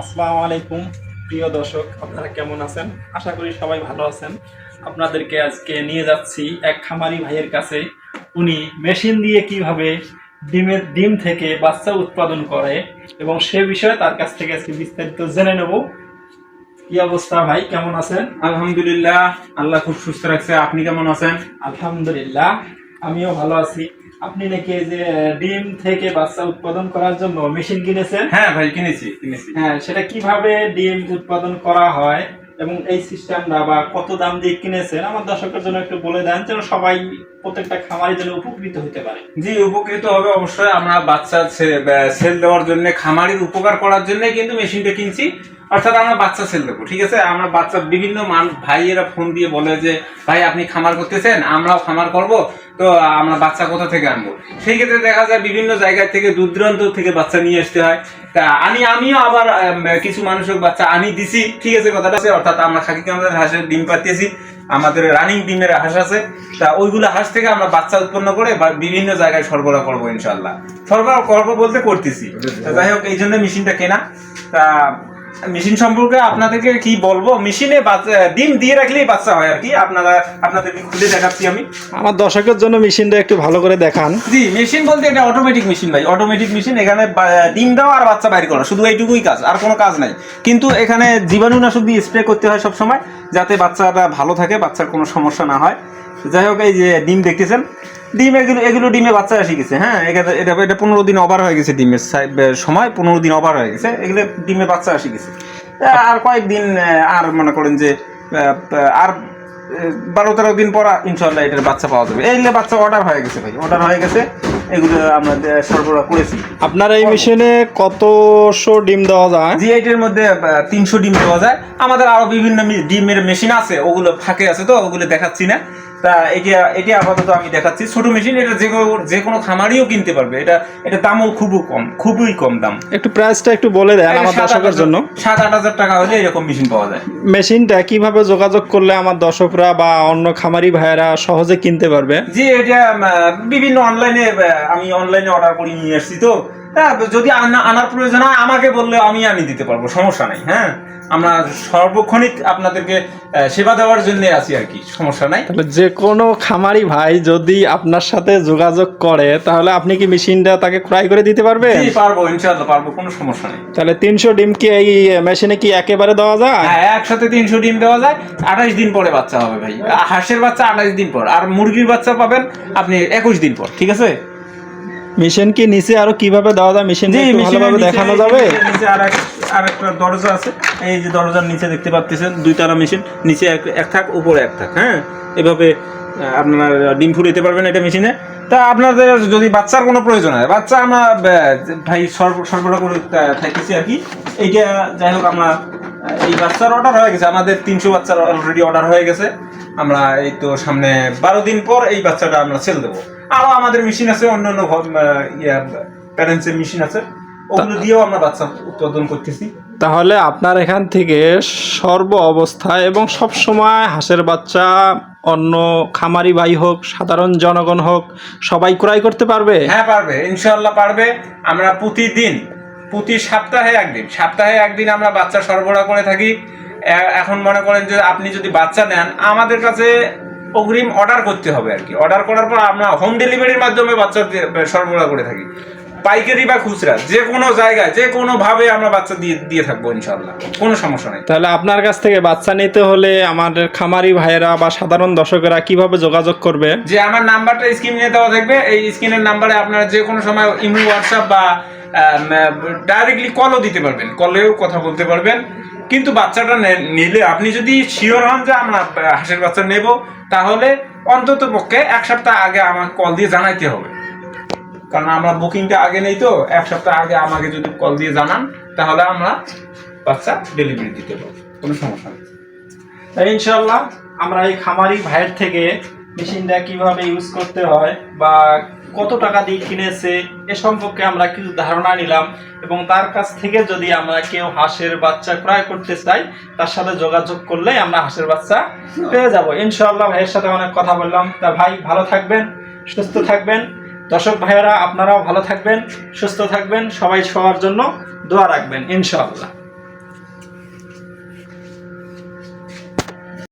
আসসালামু আলাইকুম প্রিয় দর্শক আপনারা কেমন আছেন? আশা করি সবাই ভালো আছেন। আপনাদেরকে আজকে নিয়ে যাচ্ছি এক খামারি ভাইয়ের কাছে। উনি মেশিন দিয়ে কীভাবে ডিমের ডিম থেকে বাচ্চা উৎপাদন করে এবং সে বিষয়ে তার কাছ থেকে আজকে বিস্তারিত জেনে নেব। কি অবস্থা ভাই? কেমন আছেন? আলহামদুলিল্লাহ আল্লাহ খুব সুস্থ রাখছে। আপনি কেমন আছেন? আলহামদুলিল্লাহ আমিও ভালো আছি। আপনি নাকি যে ডিম থেকে বাচ্চা উৎপাদন করার জন্য মেশিন কিনেছেন? হ্যাঁ ভাই কিনেছি কিনেছি। হ্যাঁ সেটা কীভাবে ডিম উৎপাদন করা হয় এবং এই সিস্টেমটা বা কত দাম দিয়ে কিনেছেন? আমার দর্শকের জন্য একটু বলে দেন যেন সবাই প্রত্যেকটা খামারের জন্য উপকৃত হতে পারে। জি উপকৃত হবে অবশ্যই। আমরা বাচ্চা সেল দেওয়ার জন্য খামারির উপকার করার জন্য কিন্তু মেশিনটা কিনছি। অর্থাৎ আমরা বাচ্চা সেল দেবো ঠিক আছে? আমরা বাচ্চা বিভিন্ন মান ভাইয়েরা ফোন দিয়ে বলে যে ভাই আপনি খামার করতেছেন? আমরাও খামার করব তো আমরা বাচ্চা কোথা থেকে আনব? সেই ক্ষেত্রে দেখা যায় বিভিন্ন জায়গা থেকে দূর দূরান্ত থেকে বাচ্চা নিয়ে আসতে হয়। তা আমি আমিও আবার কিছু মানুষের বাচ্চা আনি দিছি ঠিক আছে কথাটা আছে অর্থাৎ আমরা খাকি আমাদের হাঁসের ডিম পাতিয়েছি আমাদের রানিং ডিমের হাঁস আছে। তা ওইগুলো হাঁস থেকে আমরা বাচ্চা উৎপন্ন করে বা বিভিন্ন জায়গায় সরবরাহ করব ইনশাল্লাহ সরবরাহ করব বলতে করতেছি। যাই হোক এই জন্য মেশিনটা কেনা। তা মেশিন সম্পর্কে আপনাদেরকে কি বলব? মেশিনে ডিম দিয়ে রাখলেই বাচ্চা হয় আর কি। আপনারা আপনাদেরকে খুলে দেখাচ্ছি আমি। আমার দর্শকের জন্য মেশিনটা একটু ভালো করে দেখান। জি মেশিন বলতে এটা অটোমেটিক মেশিন ভাই। অটোমেটিক মেশিন এখানে ডিম দেওয়া আর বাচ্চা বাইর করা। শুধু এইটুকুই কাজ আর কোনো কাজ নাই। কিন্তু এখানে জীবাণুনাশক দিয়ে স্প্রে করতে হয় সব সময় যাতে বাচ্চাটা ভালো থাকে বাচ্চার কোনো সমস্যা না হয়। যাই হোক এই যে ডিম দেখতেছেন। ডিম এগুলো এগুলো ডিমে বাচ্চা এসে গেছে হ্যাঁ? এটা এটা পনেরো দিন ওভার হয়ে গেছে ডিমের সময় পনেরো দিন ওভার হয়ে গেছে এগুলো ডিমে বাচ্চা এসে গেছে। আর কয়েকদিন আর মনে করেন যে আর বারো তেরো দিন পর ইনশাল্লাহ এটার বাচ্চা পাওয়া যাবে। এইগুলো বাচ্চা অর্ডার হয়ে গেছে ভাই অর্ডার হয়ে গেছে এগুলো আমরা সরবরাহ করেছি। আপনার এই মেশিনে কতশো ডিম দেওয়া যায়? জি এইটার মধ্যে তিনশো ডিম দেওয়া যায়। আমাদের আরও বিভিন্ন ডিমের মেশিন আছে ওগুলো ফাঁকে আছে তো ওগুলো দেখাচ্ছি না। তা এটা এটা আপাতত আমি দেখাচ্ছি। ছোট মেশিন এটা যে কোনো যে কোনো খামারিও কিনতে পারবে। এটা এটা দামও খুবই কম খুবই কম দাম। একটু প্রাইসটা একটু বলে দেন আমার দর্শকের জন্য। সাত আট হাজার টাকা হলে এরকম মেশিন পাওয়া যায়। মেশিনটা কীভাবে যোগাযোগ করলে আমার দর্শকরা বা অন্য খামারি ভাইয়েরা সহজে কিনতে পারবে? জি এটা বিভিন্ন অনলাইনে আমি অনলাইনে অর্ডার করে নিয়ে আসছি তো। তা যদি আনার প্রয়োজন হয় আমাকে বললে আমি আনি দিতে পারব সমস্যা নাই হ্যাঁ? আমরা সর্বক্ষণিক আপনাদেরকে সেবা দেওয়ার জন্য আছি আর কি সমস্যা নাই। তাহলে যে কোনো খামারি ভাই যদি আপনার সাথে যোগাযোগ করে তাহলে আপনি কি মেশিনটা তাকে ক্রয় করে দিতে পারবে? পারব ইনশাআল্লাহ পারব কোনো সমস্যা নেই। তাহলে তিনশো ডিম কি এই মেশিনে কি একেবারে দেওয়া যায়? হ্যাঁ একসাথে তিনশো ডিম দেওয়া যায় আঠাশ দিন পরে বাচ্চা হবে ভাই। হাঁসের বাচ্চা আঠাশ দিন পর আর মুরগির বাচ্চা পাবেন আপনি একুশ দিন পর ঠিক আছে? মেশিন কি নিচে আরও কীভাবে দেওয়া যায়? মেশিন ভালোভাবে দেখানো যাবে? নিচে আর আর একটা দরজা আছে। এই যে দরজার নিচে দেখতে পাচ্ছেন দুই তারা মেশিন। নিচে এক এক থাক উপরে এক থাক হ্যাঁ? এভাবে আপনারা ডিম ফুটাইতে পারবেন এটা মেশিনে। তা আপনাদের যদি বাচ্চার কোনো প্রয়োজন হয় বাচ্চা আমরা ভাই সরব- সরবরাহ করে থাকতেছি আর কি। এইটা যাই হোক আমরা এই বাচ্চার অর্ডার হয়ে গেছে। আমাদের তিনশো বাচ্চার অলরেডি অর্ডার হয়ে গেছে। আমরা এই তো সামনে বারো দিন পর এই বাচ্চাটা আমরা সেল দেবো। আরও আমাদের মেশিন আছে অন্য অন্য প্যারেন্টসের মেশিন আছে। ওগুলো দিয়েও আমরা বাচ্চা উৎপাদন করতেছি। তাহলে আপনার এখান থেকে সর্ব অবস্থায় এবং সব সময় হাঁসের বাচ্চা অন্য খামারি ভাই হোক সাধারণ জনগণ হোক সবাই ক্রয় করতে পারবে? হ্যাঁ পারবে ইনশাল্লাহ পারবে। আমরা প্রতিদিন প্রতি সপ্তাহে একদিন সপ্তাহে একদিন আমরা বাচ্চা সরবরাহ করে থাকি। এখন মনে করেন যে আপনি যদি বাচ্চা নেন আমাদের কাছে অগ্রিম অর্ডার করতে হবে আর কি। অর্ডার করার পর আমরা হোম ডেলিভারির মাধ্যমে বাচ্চা সরবরাহ করে থাকি। পাইকারি বা খুচরা যে কোনো জায়গায় যে কোনো ভাবে আমরা বাচ্চা দিয়ে দিয়ে থাকব ইনশাল্লাহ কোনো সমস্যা নেই। তাহলে আপনার কাছ থেকে বাচ্চা নিতে হলে আমার খামারি ভাইয়েরা বা সাধারণ দর্শকেরা কীভাবে যোগাযোগ করবে? যে আমার নাম্বারটা স্ক্রিনে দেওয়া থাকবে। এই স্ক্রিনের নাম্বারে আপনারা যে কোনো সময় ইমো হোয়াটসঅ্যাপ বা ডাইরেক্টলি কলও দিতে পারবেন। কলেও কথা বলতে পারবেন। কিন্তু বাচ্চাটা নিলে আপনি যদি শিওর হন যে আমরা হাঁসের বাচ্চা নেব, তাহলে অন্তত পক্ষে এক সপ্তাহ আগে আমাকে কল দিয়ে জানাইতে হবে। কারণ আমরা বুকিংটা আগে নেই তো, এক সপ্তাহ আগে আমাকে যদি কল দিয়ে জানান, তাহলে আমরা বাচ্চা ডেলিভারি দিতে পারব। কোনো সমস্যা নেই। ইনশাল্লাহ আমরা এই খামারি ভাইয়ের থেকে মেশিনটা কীভাবে ইউজ করতে হয় বা কত টাকা দিয়ে কিনেছে, এ সম্পর্কে আমরা কিছু ধারণা নিলাম এবং তার কাছ থেকে যদি আমরা কেউ হাঁসের বাচ্চা ক্রয় করতে চাই, তার সাথে যোগাযোগ করলেই আমরা হাঁসের বাচ্চা পেয়ে যাব। ইনশাল্লাহ ভাইয়ের সাথে অনেক কথা বললাম। তা ভাই, ভালো থাকবেন, সুস্থ থাকবেন। দর্শক ভাইয়েরা, আপনারাও ভালো থাকবেন, সুস্থ থাকবেন। সবাই সবার জন্য দোয়া রাখবেন, ইনশাআল্লাহ।